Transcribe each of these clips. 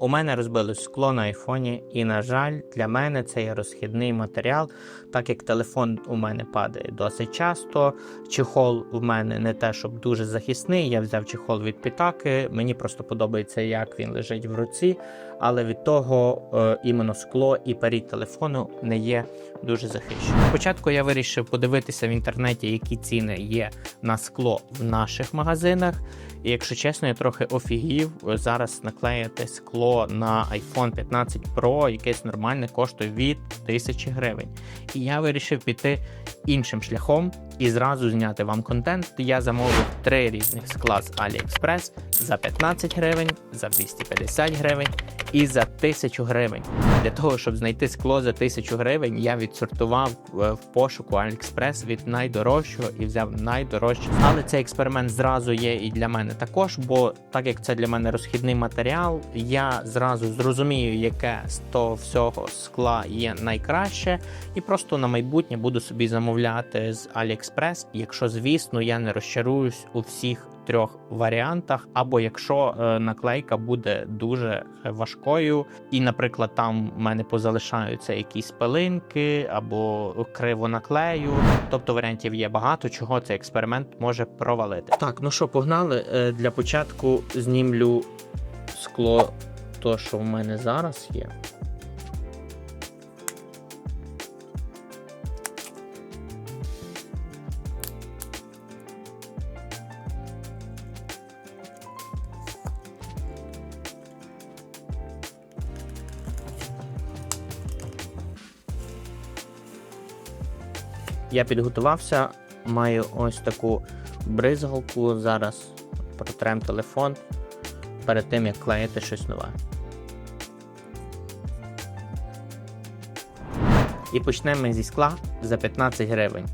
У мене розбилось скло на айфоні, і, на жаль, для мене це є розхідний матеріал, так як телефон у мене падає досить часто. Чехол у мене не те, щоб дуже захисний. Я взяв чехол від Пітаки. Мені просто подобається, як він лежить в руці, але від того е, іменно скло і перед телефону не є дуже захищені. Спочатку я вирішив подивитися в інтернеті, які ціни є на скло в наших магазинах. І якщо чесно, я трохи офігів зараз наклеїти скло на iPhone 15 Pro, якесь нормальне коштує від 1000 гривень. І я вирішив піти іншим шляхом і зразу зняти вам контент. Я замовив три різних скла з AliExpress за 15 гривень, за 250 гривень і за 1000 гривень. Для того, щоб знайти скло за 1000 гривень, я відсортував е, в пошуку AliExpress від найдорожчого і взяв найдорожче. Але цей експеримент зразу є і для мене також, бо так як це для мене розхідний матеріал, я зразу зрозумію, яке з того всього скла є найкраще, і просто на майбутнє буду собі замовляти з AliExpress, якщо, звісно, я не розчаруюсь у всіх трьох варіантах, або якщо е, наклейка буде дуже важкою, і, наприклад, там в мене позалишаються якісь пилинки або криво наклею. Тобто варіантів є багато, чого цей експеримент може провалити. Так, ну що, погнали. Е, Для початку знімлю скло, то що в мене зараз є. Я підготувався, маю ось таку бризгалку. Зараз протрем телефон перед тим, як клеїти щось нове. І почнемо зі скла за 15 гривень.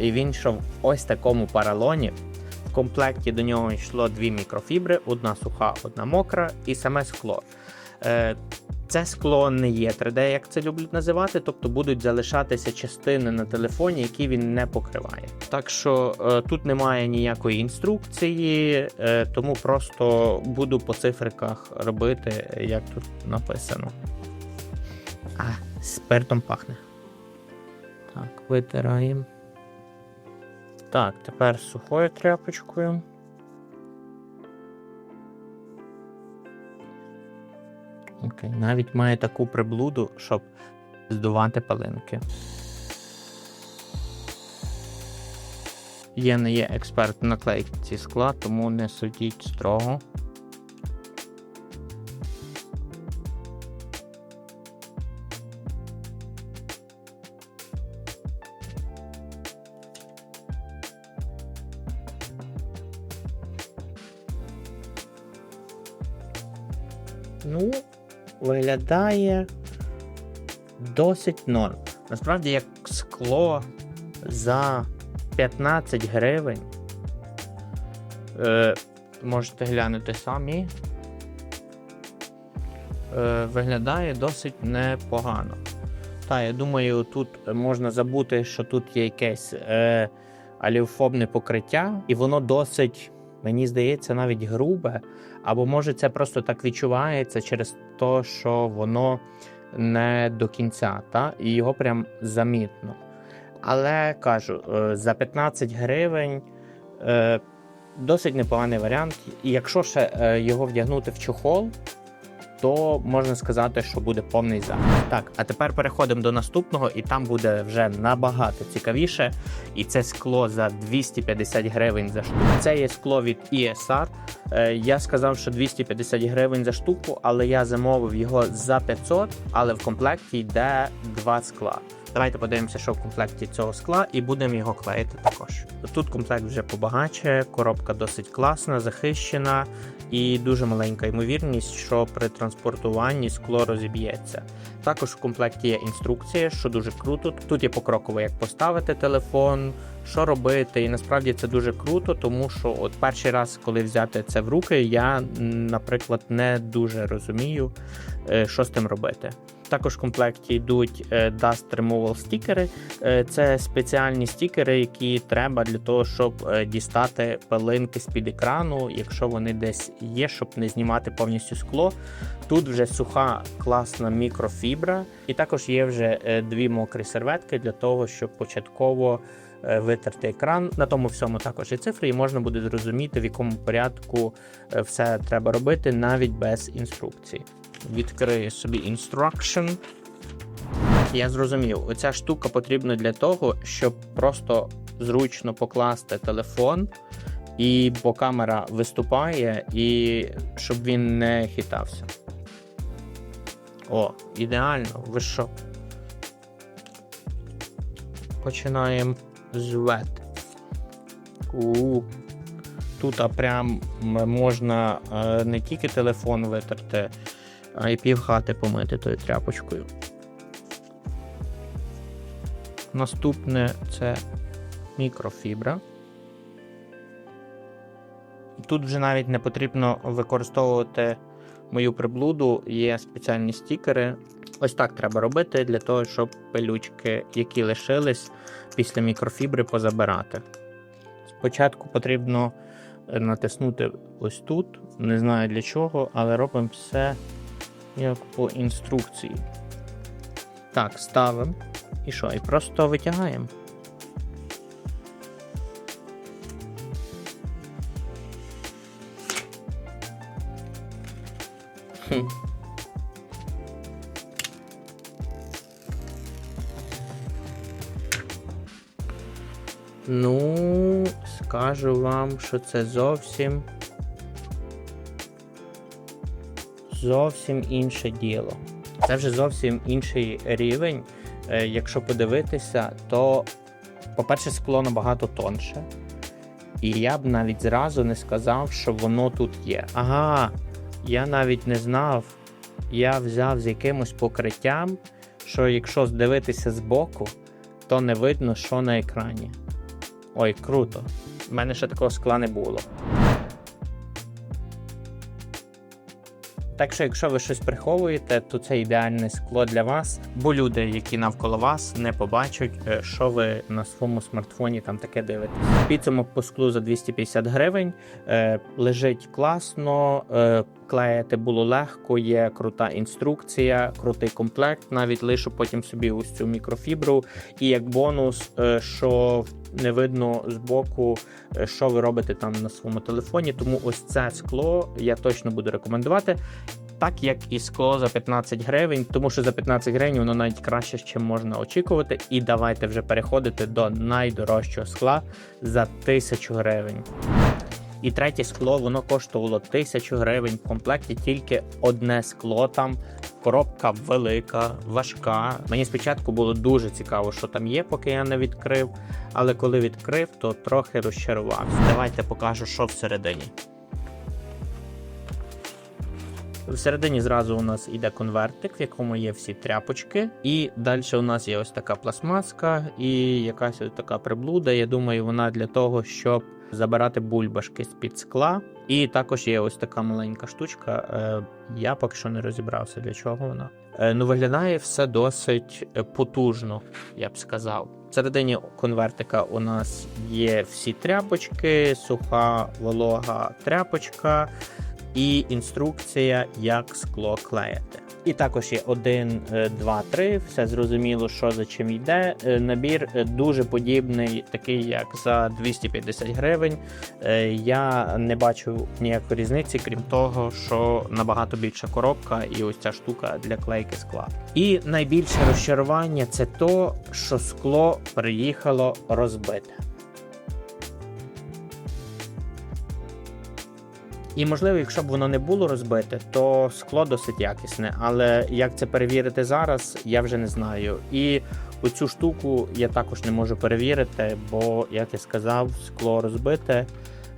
І він йшов ось такому паралоні. В комплекті до нього йшло дві мікрофібри: одна суха, одна мокра, і саме скло. Це скло не є 3D, як це люблять називати, тобто будуть залишатися частини на телефоні, які він не покриває. Так що е, тут немає ніякої інструкції, е, тому просто буду по цифриках робити, як тут написано. А, спиртом пахне. Так, витираємо. Так, тепер сухою тряпочкою. Окей, навіть має таку приблуду, щоб здувати палинки. Я не є експерт в наклейці скла, тому не судіть строго. Ну, виглядає досить норм. Насправді, як скло за 15 гривень. Е, можете глянути самі. Е, виглядає досить непогано. Та, я думаю, тут можна забути, що тут є якесь е, аліофобне покриття, і воно досить, мені здається, навіть грубе. Або може це просто так відчувається через те, що воно не до кінця, та? і його прям замітно. Але кажу, е, за 15 гривень е, досить непоганий варіант. І якщо ще е, його вдягнути в чохол, то можна сказати, що буде повний захист. Так, а тепер переходимо до наступного, і там буде вже набагато цікавіше. І це скло за 250 гривень за штуку. Це є скло від ESR. Е, Я сказав, що 250 гривень за штуку, але я замовив його за 500, але в комплекті йде два скла. Давайте подивимося, що в комплекті цього скла, і будемо його клеїти також. Тут комплект вже побагаче, коробка досить класна, захищена і дуже маленька ймовірність, що при транспортуванні скло розіб'ється. Також в комплекті є інструкція, що дуже круто. Тут є покроково, як поставити телефон, що робити. І насправді це дуже круто, тому що от перший раз, коли взяти це в руки, я, наприклад, не дуже розумію, е, що з тим робити. Також в комплекті йдуть е, Dust Removal стікери. Е, Це спеціальні стікери, які треба для того, щоб е, дістати пилинки з-під екрану, якщо вони десь є, щоб не знімати повністю скло. Тут вже суха класна мікрофібра, і також є вже дві мокрі серветки для того, щоб початково витерти екран. На тому всьому також і цифри, і можна буде зрозуміти, в якому порядку все треба робити, навіть без інструкції. Відкрию собі instruction. Я зрозумів, оця штука потрібна для того, щоб просто зручно покласти телефон, і бо камера виступає, і щоб він не хитався. О, ідеально, ви що? Починаємо з вет. У Тут прям можна е, не тільки телефон витерти, а й півхати помити тою тряпочкою. Наступне це мікрофібра. Тут вже навіть не потрібно використовувати мою приблуду, є спеціальні стікери. Ось так треба робити для того, щоб пилючки, які лишились після мікрофібри, позабирати. Спочатку потрібно е, натиснути ось тут. Не знаю для чого, але робимо все як по інструкції. Так, ставимо. І що? І просто витягаємо. Ну, скажу вам, що це зовсім. Зовсім інше діло. Це вже зовсім інший рівень. Е, Якщо подивитися, то, по-перше, скло набагато тонше. І я б навіть зразу не сказав, що воно тут є. Ага, я навіть не знав. Я взяв з якимось покриттям, що якщо здивитися збоку, то не видно, що на екрані. Ой, круто. У мене ще такого скла не було. Так що, якщо ви щось приховуєте, то це ідеальне скло для вас, бо люди, які навколо вас, не побачать, е, що ви на своєму смартфоні там таке дивитесь. Підсумок по склу за 250 гривень. Е, лежить класно, е, клеїти було легко, є крута інструкція, крутий комплект. Навіть лишу потім собі ось цю мікрофібру. І як бонус, е, що не видно збоку, е, що ви робите там на своєму телефоні. Тому ось це скло я точно буду рекомендувати. Так як і скло за 15 гривень, тому що за 15 гривень воно навіть краще, ніж можна очікувати. І давайте вже переходити до найдорожчого скла за 1000 гривень. І третє скло воно коштувало 1000 гривень в комплекті тільки одне скло там. Коробка велика, важка. Мені спочатку було дуже цікаво, що там є, поки я не відкрив. Але коли відкрив, то трохи розчарувався. Давайте покажу, що всередині. Всередині зразу у нас іде конвертик, в якому є всі тряпочки. І далі у нас є ось така пластмаска і якась ось така приблуда. Я думаю, вона для того, щоб забирати бульбашки з-під скла. І також є ось така маленька штучка. Е, Я поки що не розібрався, для чого вона. Е, Ну, виглядає все досить е, потужно, я б сказав. Всередині конвертика у нас є всі тряпочки, суха волога тряпочка і інструкція, як скло клеїти. І також є 1, 2, 3, все зрозуміло, що за чим йде. Е, Набір е, дуже подібний, такий як за 250 гривень. Е, Я не бачу ніякої різниці, крім того, що набагато більша коробка і ось ця штука для клейки скла. І найбільше розчарування це то, що скло приїхало розбите. І можливо, якщо б воно не було розбите, то скло досить якісне. Але як це перевірити зараз, я вже не знаю. І оцю штуку я також не можу перевірити, бо, як я сказав, скло розбите.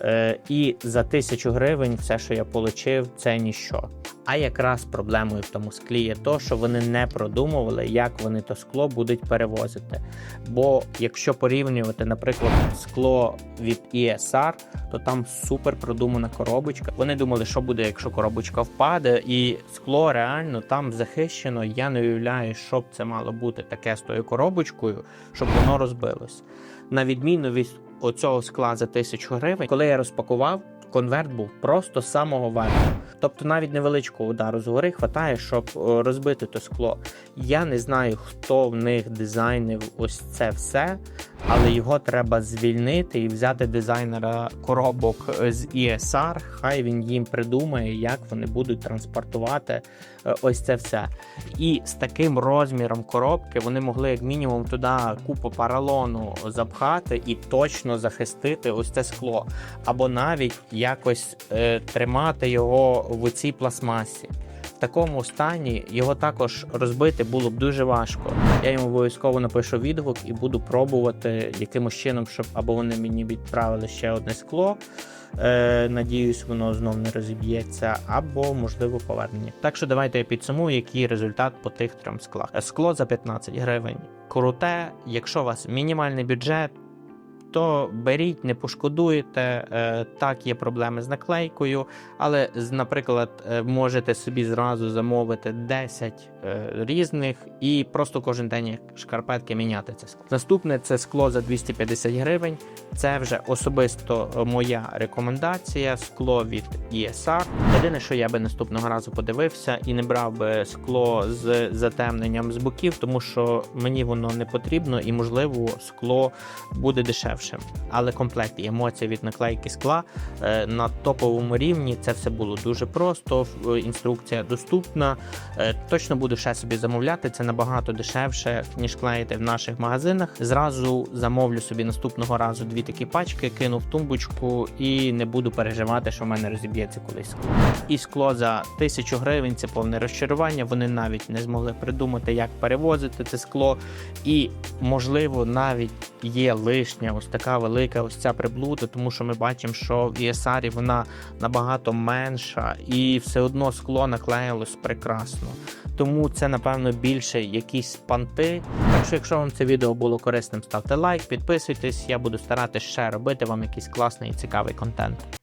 Е, і за тисячу гривень все, що я отримав, це ніщо. А якраз проблемою в тому склі є то, що вони не продумували, як вони то скло будуть перевозити. Бо якщо порівнювати, наприклад, скло від ESR, то там супер продумана коробочка. Вони думали, що буде, якщо коробочка впаде, і скло реально там захищено. Я не уявляю, що б це мало бути таке з тою коробочкою, щоб воно розбилось. На відміну від оцього скла за тисячу гривень, коли я розпакував, конверт був просто самого верху. Тобто навіть невеличкого удару згори хватає, щоб розбити то скло. Я не знаю, хто в них дизайнив ось це все, але його треба звільнити і взяти дизайнера коробок з ESR. Хай він їм придумає, як вони будуть транспортувати е, ось це все. І з таким розміром коробки вони могли як мінімум туди купу паралону запхати і точно захистити ось це скло, або навіть якось е, тримати його в цій пластмасі. Такому стані його також розбити було б дуже важко. Я йому обов'язково напишу відгук і буду пробувати якимось чином, щоб або вони мені відправили ще одне скло. Е, надіюсь, воно знов не розіб'ється, або можливо повернення. Так що давайте я підсумую, який результат по тих трьом склах. Скло за 15 гривень. Круте, якщо у вас мінімальний бюджет. То беріть, не пошкодуєте. Е, Так, є проблеми з наклейкою, але, наприклад, е, можете собі зразу замовити 10 е, різних і просто кожен день шкарпетки міняти це скло. Наступне це скло за 250 гривень. Це вже особисто моя рекомендація. Скло від ESR. Єдине, що я би наступного разу подивився і не брав би скло з затемненням з боків, тому що мені воно не потрібно і, можливо, скло буде дешевшим. Але комплект і емоції від наклейки скла е, на топовому рівні. Це все було дуже просто. Інструкція доступна. Е, Точно буду ще собі замовляти. Це набагато дешевше, ніж клеїти в наших магазинах. Зразу замовлю собі наступного разу дві такі пачки, кину в тумбочку і не буду переживати, що в мене розіб'ється колись скло. І скло за тисячу гривень це повне розчарування. Вони навіть не змогли придумати, як перевозити це скло. І можливо, навіть є лишня така велика ось ця приблуда, тому що ми бачимо, що в ESR вона набагато менша, і все одно скло наклеїлось прекрасно. Тому це, напевно, більше якісь панти. Так що, якщо вам це відео було корисним, ставте лайк, підписуйтесь. Я буду старатися ще робити вам якийсь класний і цікавий контент.